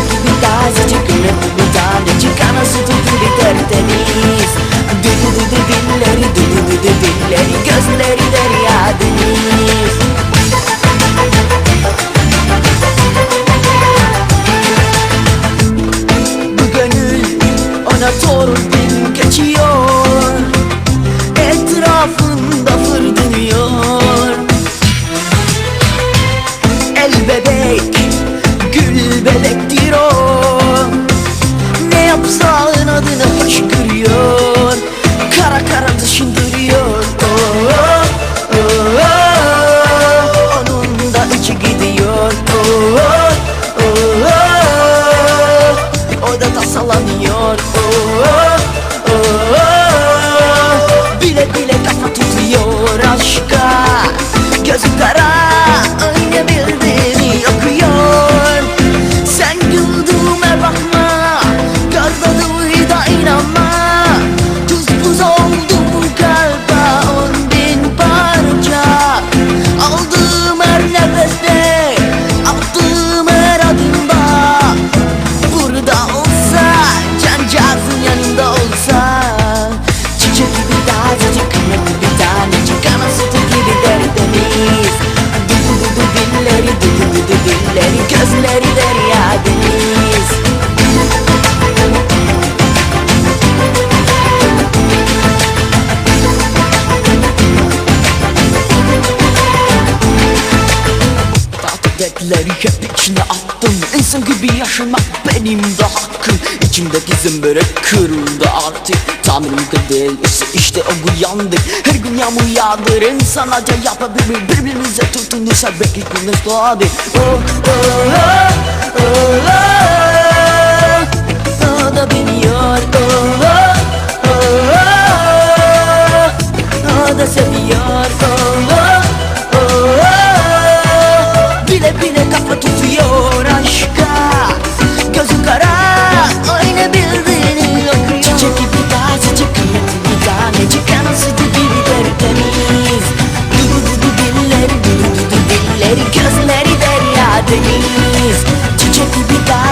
gibi tazecik Öyle bu tanecik anası tutulu tertemiz Düdü düdü dilleri düdü düdü dilleri Gözleri derya deniz. Bu gönül ona torpil geçiyor. Etrafında fırlanıyor El bebek belektir o. Ne yapsa Tahtadekleri hep içine attım. İnsan gibi yaşamak benim de hakkım. İçimdeki zımbırık kırıldı artık. Tanrım değil işte o uyandık Her gün yağmur yağdırın sanaca yapabilir. Birbirimize tutunursak belki güneş doğadı oh, oh, oh, oh, oh. Check the big.